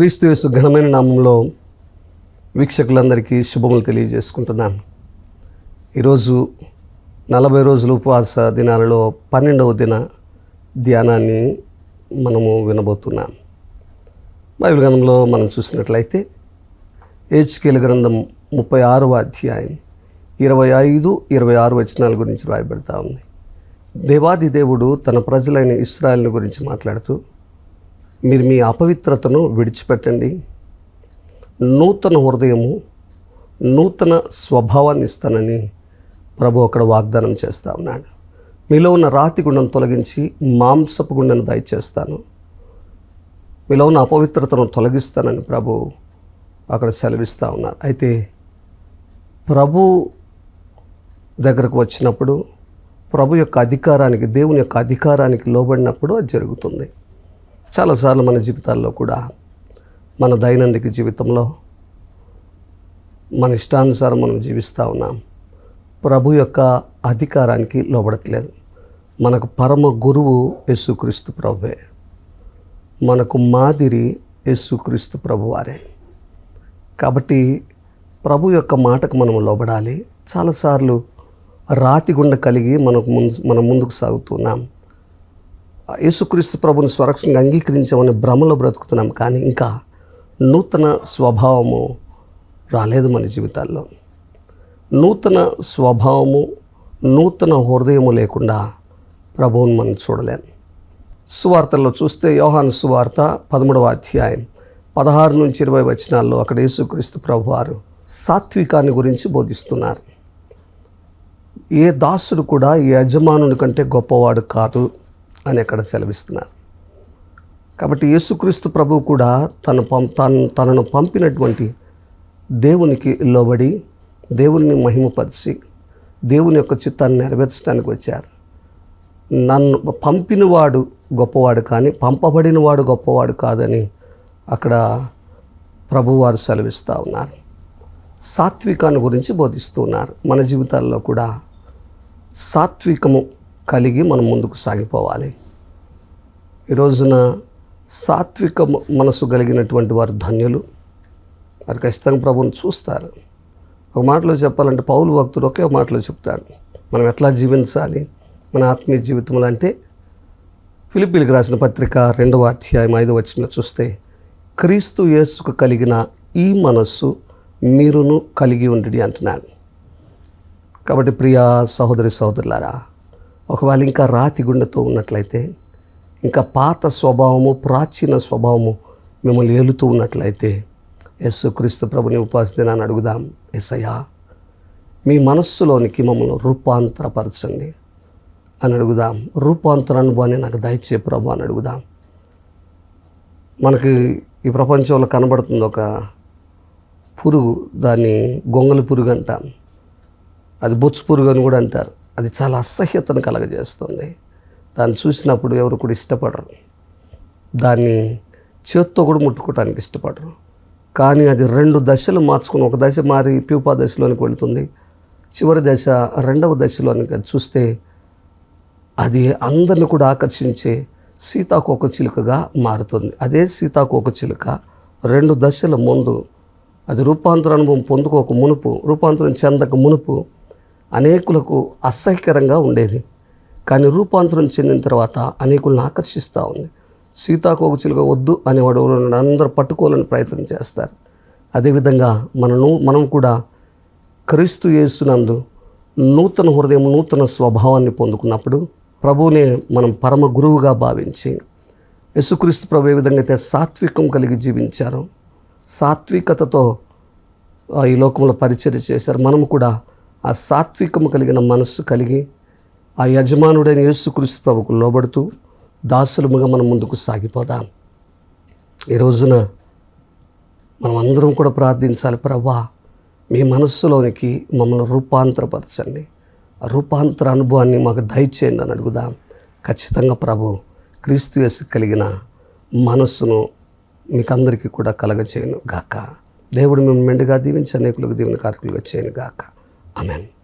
క్రీస్తు యేసు ఘనమైన నామంలో వీక్షకులందరికీ శుభములు తెలియజేసుకుంటున్నాను. ఈరోజు నలభై రోజుల ఉపవాస దినాలలో పన్నెండవ దిన ధ్యానాన్ని మనము వినబోతున్నాం. బైబిల్ గ్రంథంలో మనం చూసినట్లయితే హెచ్కేల గ్రంథం ముప్పై ఆరవ అధ్యాయం ఇరవై ఐదు ఇరవై ఆరు వచనాల గురించి రాయబడతా ఉంది. దేవాది దేవుడు తన ప్రజలైన ఇస్రాయల్ని గురించి మాట్లాడుతూ మీరు మీ అపవిత్రతను విడిచిపెట్టండి. నూతన హృదయము నూతన స్వభావాన్ని ఇస్తానని ప్రభు అక్కడ వాగ్దానం చేస్తా ఉన్నాడు. మీలో ఉన్న రాతి గుండెను తొలగించి మాంసపు గుండెను దయచేస్తాను. మీలో ఉన్న అపవిత్రతను తొలగిస్తానని ప్రభు అక్కడ సెలవిస్తూ ఉన్నారు. అయితే ప్రభు దగ్గరకు వచ్చినప్పుడు ప్రభు యొక్క అధికారానికి దేవుని యొక్క అధికారానికి లోబడినప్పుడు అది జరుగుతుంది. చాలాసార్లు మన జీవితాల్లో కూడా మన దైనందిక జీవితంలో మన ఇష్టానుసారం మనం జీవిస్తూ ఉన్నాం. ప్రభు యొక్క అధికారానికి లోబడట్లేదు. మనకు పరమ గురువు యేసుక్రీస్తు ప్రభువే. మనకు మాదిరి యేసుక్రీస్తు ప్రభువారే కాబట్టి ప్రభు యొక్క మాటకు మనం లోబడాలి. చాలాసార్లు రాతి గుండె కలిగి మనకు ముందు మనం ముందుకు సాగుతున్నాం యేసుక్రీస్తు ప్రభుని స్వరక్షంగా అంగీకరించామని భ్రమలో బ్రతుకుతున్నాం కానీ ఇంకా నూతన స్వభావము రాలేదు మన జీవితాల్లో. నూతన స్వభావము నూతన హృదయము లేకుండా ప్రభువుని మనం చూడలేం. సువార్తల్లో చూస్తే యోహాను సువార్త పదమూడవ అధ్యాయం పదహారు నుంచి ఇరవై వచనాల్లో అక్కడ యేసుక్రీస్తు ప్రభు వారు సాత్వికాన్ని గురించి బోధిస్తున్నారు. ఏ దాసుడు కూడా ఈ యజమానుని కంటే గొప్పవాడు కాదు. అని అక్కడ సెలవిస్తున్నారు. కాబట్టి యేసుక్రీస్తు ప్రభు కూడా తన పం తను తనను పంపినటువంటి దేవునికి లోబడి దేవుని మహిమపరిచి దేవుని యొక్క చిత్తాన్ని నెరవేర్చడానికి వచ్చారు. నన్ను పంపినవాడు గొప్పవాడు కానీ పంపబడినవాడు గొప్పవాడు కాదని అక్కడ ప్రభువారు సెలవిస్తూ ఉన్నారు. సాత్వికాన్ని గురించి బోధిస్తూ ఉన్నారు. మన జీవితాల్లో కూడా సాత్వికము కలిగి మనం ముందుకు సాగిపోవాలి. ఈ రోజున సాత్విక మనసు కలిగినటువంటి వారు ధన్యులు. వారు ఖచ్చితంగా ప్రభుని చూస్తారు. ఒక మాటలో చెప్పాలంటే పౌలు భక్తుడు ఒకే మాటలో చెప్తాడు. మనం ఎట్లా జీవించాలి? మన ఆత్మీయ జీవితంలో అంటే ఫిలిపీలకు రాసిన పత్రిక రెండవ అధ్యాయం ఐదవ వచ్చిన చూస్తే క్రీస్తు యేసుకు కలిగిన ఈ మనస్సు మీరును కలిగి ఉండి అంటున్నాడు. కాబట్టి ప్రియా సహోదరి సహోదరులారా ఒకవేళ ఇంకా రాతి గుండెతో ఉన్నట్లయితే ఇంకా పాత స్వభావము ప్రాచీన స్వభావము మిమ్మల్ని ఏలుతూ ఉన్నట్లయితే యేసుక్రీస్తు ప్రభుని ఉపాసినాన్ని అడుగుదాం. ఎసయ్యా మీ మనస్సులోనికి మమ్మల్ని రూపాంతరపరచండి అని అడుగుదాం. రూపాంతర అనుభవాన్ని నాకు దయచే ప్రభు అని అడుగుదాం. మనకి ఈ ప్రపంచంలో కనబడుతుంది ఒక పురుగు దాన్ని గొంగలి పురుగు అంటాం. అది బొచ్చు పురుగు అని కూడా అంటారు. అది చాలా అసహ్యతను కలగజేస్తుంది. దాన్ని చూసినప్పుడు ఎవరు కూడా ఇష్టపడరు. దాన్ని చేత్తో కూడా ముట్టుకోవటానికి ఇష్టపడరు. కానీ అది రెండు దశలు మార్చుకుని ఒక దశ మారి ప్యూపా దశలోనికి వెళుతుంది. చివరి దశ రెండవ దశలోనికి చూస్తే అది అందరిని కూడా ఆకర్షించే సీతాకోక చిలుకగా మారుతుంది. అదే సీతాకోక చిలుక రెండు దశల ముందు అది రూపాంతర అనుభవం పొందుకోక మునుపు రూపాంతరం చెందక మునుపు అనేకులకు అసహ్యకరంగా ఉండేది. కానీ రూపాంతరం చెందిన తర్వాత అనేకులను ఆకర్షిస్తూ ఉంది. సీతాకోక చిలుక వద్దు అనేవాడు అందరూ పట్టుకోవాలని ప్రయత్నం చేస్తారు. అదేవిధంగా మనను మనం కూడా క్రీస్తు యేసునందు నూతన హృదయం నూతన స్వభావాన్ని పొందుకున్నప్పుడు ప్రభువునే మనం పరమ గురువుగా భావించి యేసుక్రీస్తు ప్రభు ఏ విధంగా అయితే సాత్వికం కలిగి జీవించారు సాత్వికతతో ఆ, ఈ లోకంలో పరిచయం చేశారు మనము కూడా ఆ సాత్వికము కలిగిన మనస్సు కలిగి ఆ యజమానుడైన యేసుక్రీస్తు ప్రభుకు లోబడుతూ దాసులముగా మనం ముందుకు సాగిపోదాం. ఈ రోజున మనం అందరం కూడా ప్రార్థించాలి ప్రభా మీ మనస్సులోనికి మమ్మల్ని రూపాంతరపరచండి. ఆ రూపాంతర అనుభవాన్ని మాకు దయచేయండి అని అడుగుదాం. ఖచ్చితంగా ప్రభు క్రీస్తు యేసు కలిగిన మనస్సును మీకందరికీ కూడా కలగచేయను గాక దేవుడు మేము మెండుగా దీవించి అనేకులకు దీవెన కార్యకులుగా చేయను గాక Amen.